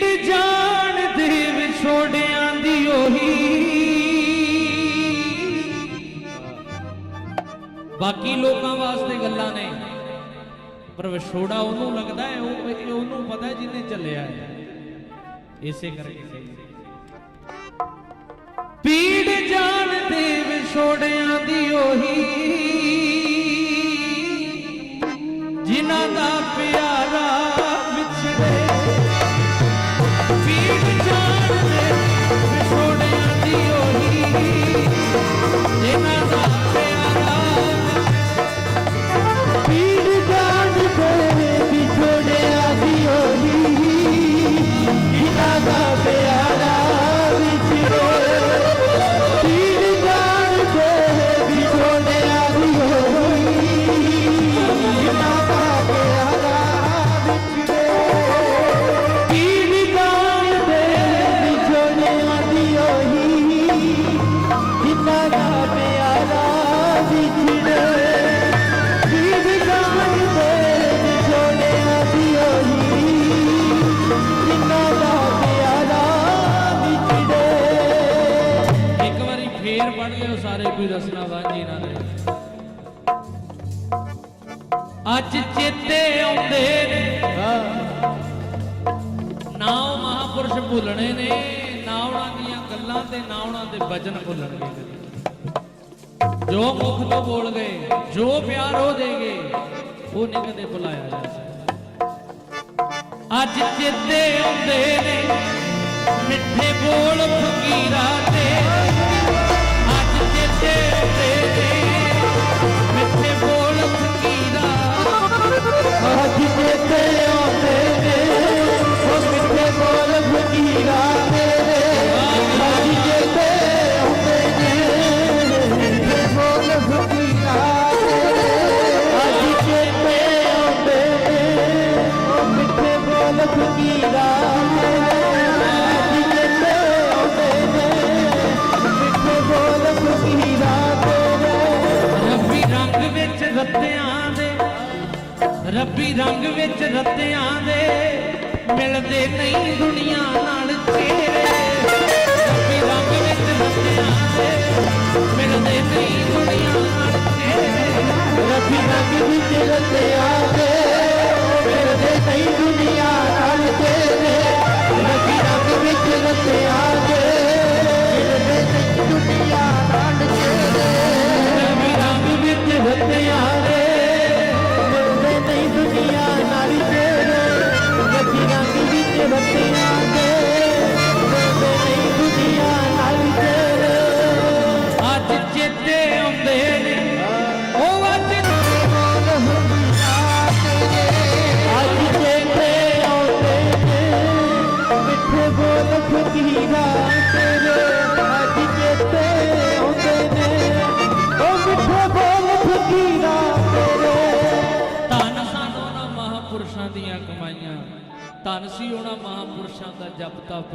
ਪੀੜ ਜਾਣਦੇ ਵਿਛੋੜਿਆਂ ਦੀ ਉਹੀ। ਬਾਕੀ ਲੋਕਾਂ ਵਾਸਤੇ ਗੱਲਾਂ ਨੇ, ਪਰ ਵਿਛੋੜਾ ਉਹਨੂੰ ਲੱਗਦਾ ਹੈ, ਉਹ ਉਹਨੂੰ ਪਤਾ ਜਿਹਨੇ ਚੱਲਿਆ ਹੈ। ਇਸੇ ਕਰਕੇ। ਕਹੀ ਪੀੜ ਜਾਣਦੇ ਵਿਛੋੜਿਆਂ ਦੀ ਉਹੀ। ਜਿਨ੍ਹਾਂ ਦਾ ਪਿਆਰਾ ਫੇਰ ਸਾਰੇ ਕੋਈ ਰਸਨਾ ਵਾਂਝੀ ਨਾ ਰਹੇ ਅੱਜ ਚੇਤੇ ਆਉਂਦੇ ਨੇ। ਨਾ ਉਹ ਮਹਾਪੁਰਸ਼ ਭੁੱਲਣੇ ਨੇ, ਨਾ ਉਹਨਾਂ ਦੀਆਂ ਗੱਲਾਂ ਤੇ, ਨਾ ਉਹਨਾਂ ਦੇ ਵਚਨ ਭੁੱਲਣਗੇ ਜੋ ਮੁਖ ਤੋਂ ਬੋਲ ਗਏ, ਜੋ ਪਿਆਰ ਹੋ ਗਏ ਉਹ ਨਹੀਂ ਕਦੇ ਭੁਲਾਇਆ ਜਾ ਸਕਦਾ। ਅੱਜ ਚੇਤੇ ਆਉਂਦੇ ਨੇ, ਮਿੱਠੇ ਬੋਲ ਫਕੀਰਾਂ ਰੱਬੀ ਰੰਗ ਵਿੱਚ ਰੱਤਿਆਂ ਦੇ ਮਿਲਦੇ ਨਹੀਂ ਦੁਨੀਆ ਨਾਲ ਮਹਾਪੁਰਸ਼ਾਂ ਦੀਆਂ ਕਮਾਈਆਂ। ਧੰਨ ਸੀ ਉਹਨਾਂ ਮਹਾਪੁਰਸ਼ਾਂ ਦਾ ਜਪ ਤਪ।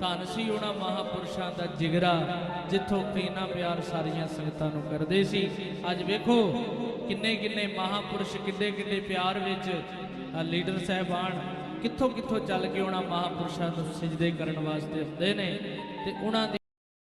ਧੰਨ ਸੀ ਉਹਨਾਂ ਮਹਾਪੁਰਸ਼ਾਂ ਦਾ ਜਿਗਰਾ, ਜਿੱਥੋਂ ਕਿੰਨਾ ਪਿਆਰ ਸਾਰੀਆਂ ਸੰਗਤਾਂ ਨੂੰ ਕਰਦੇ ਸੀ। ਅੱਜ ਵੇਖੋ ਕਿੰਨੇ ਕਿੰਨੇ ਮਹਾਪੁਰਸ਼ ਕਿੰਨੇ ਕਿੱਡੇ ਪਿਆਰ ਵਿੱਚ ਲੀਡਰ ਸਾਹਿਬਾਨ ਕਿੱਥੋਂ ਕਿੱਥੋਂ ਚੱਲ ਕੇ ਉਹਨਾਂ ਮਹਾਪੁਰਸ਼ਾਂ ਨੂੰ ਸਜਦੇ ਕਰਨ ਵਾਸਤੇ ਹੁੰਦੇ ਨੇ। ਤੇ ਉਹਨਾਂ ਦੀ